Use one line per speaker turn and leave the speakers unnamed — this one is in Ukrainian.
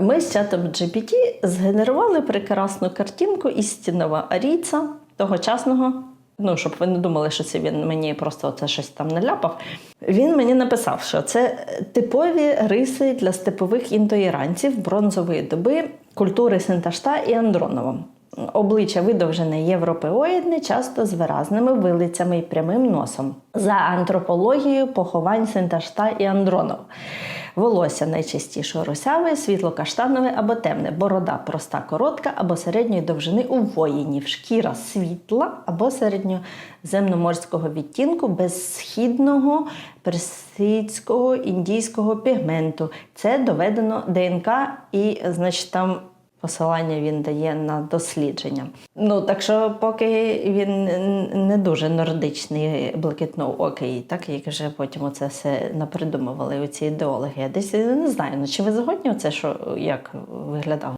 Ми з чатом GPT згенерували прекрасну картинку істинного арійця тогочасного. Ну, щоб ви не думали, що це він мені просто це щось там наляпав. Він мені написав, що це типові риси для степових індоіранців бронзової доби культури Синташта і Андронова. Обличчя видовжене європеоїдне, часто з виразними вилицями і прямим носом. За антропологією поховань Синташта і Андронов. Волосся найчастіше русяве, світло-каштанове або темне, борода проста коротка або середньої довжини у воїнів, шкіра світла або середньоземноморського відтінку без східного персидського індійського пігменту. Це доведено ДНК і, значить, там посилання він дає на дослідження. Ну так що, поки він не дуже нордичний, блакитноокий, так як вже потім оце все напридумували оці ідеологи. Я десь не знаю, ну чи ви згодні оце, що як виглядав